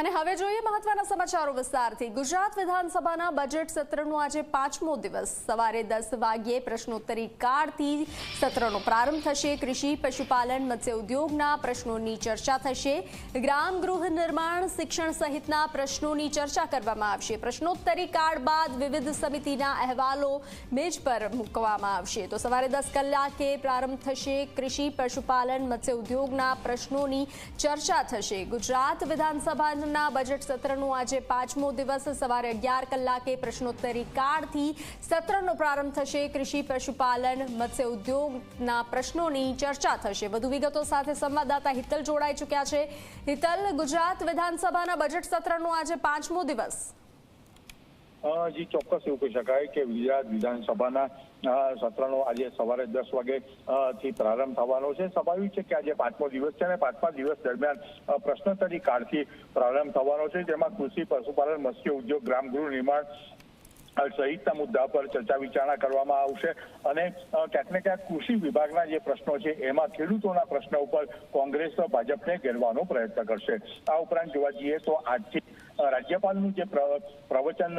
અને હવે જોઈએ મહત્વના સમાચારો વિસ્તારથી. ગુજરાત વિધાનસભાના બજેટ સત્રનો આજે પાંચમો દિવસ. સવારે દસ વાગ્યે પ્રશ્નોત્તરી કાળથી સત્રનો પ્રારંભ થશે. કૃષિ, પશુપાલન, મત્સ્ય ઉદ્યોગના પ્રશ્નોની ચર્ચા થશે. ગ્રામ ગૃહ નિર્માણ, શિક્ષણ સહિતના પ્રશ્નોની ચર્ચા કરવામાં આવશે. પ્રશ્નોત્તરી કાળ બાદ વિવિધ સમિતિના અહેવાલો મેજ પર મૂકવામાં આવશે. તો સવારે દસ કલાકે પ્રારંભ થશે. કૃષિ, પશુપાલન, મત્સ્ય ઉદ્યોગના પ્રશ્નોની ચર્ચા થશે. ગુજરાત વિધાનસભાના બજેટ સત્રનું આજે પાંચમો દિવસ. સવારે અગિયાર કલાકે પ્રશ્નોત્તરી કાળથી સત્રનો પ્રારંભ થશે. કૃષિ, પશુપાલન, મત્સ્ય ઉદ્યોગના પ્રશ્નોની ચર્ચા થશે. વધુ વિગતો સાથે સંવાદદાતા હિતલ જોડાઈ ચૂક્યા છે. હિતલ, ગુજરાત વિધાનસભાના બજેટ સત્રનો આજે પાંચમો દિવસ. જી, ચોક્કસ એવું કહી શકાય કે ગુજરાત વિધાનસભાના સત્રનો આજે સવારે દસ વાગે થી પ્રારંભ થવાનો છે. સ્વાભાવિક છે કે આજે પાંચમો દિવસ છે અને પાંચમા દિવસ દરમિયાન પ્રશ્નોત્તરી કાળથી પ્રારંભ થવાનો છે, જેમાં કૃષિ, પશુપાલન, મત્સ્ય ઉદ્યોગ, ગ્રામ ગૃહ નિર્માણ સહિતના મુદ્દા પર ચર્ચા વિચારણા કરવામાં આવશે અને ક્યાંક ને ક્યાંક કૃષિ વિભાગના જે પ્રશ્નો છે, એમાં ખેડૂતોના પ્રશ્નો ઉપર કોંગ્રેસ ભાજપને ઘેરવાનો પ્રયત્ન કરશે. આ ઉપરાંત જોવા જઈએ તો આજથી રાજ્યપાલનું જે પ્ર- પ્રવચન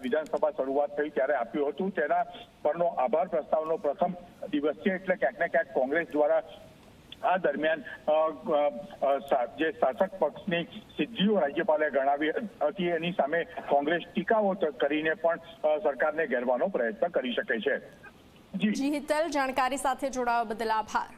વિધાનસભા શરૂઆત થઈ ત્યારે આપ્યું હતું, તેના પરનો આભાર પ્રસ્તાવનો પ્રથમ દિવસ છે એટલે ક્યાંક ને ક્યાંક કોંગ્રેસ દ્વારા આ દરમિયાન જે શાસક પક્ષની સિદ્ધિઓ રાજ્યપાલે ગણાવી હતી, એની સામે કોંગ્રેસ ટીકાઓ કરીને પણ સરકારને ઘેરવાનો પ્રયત્ન કરી શકે છે. જી, હિતલ, જાણકારી સાથે જોડાવા બદલ આભાર.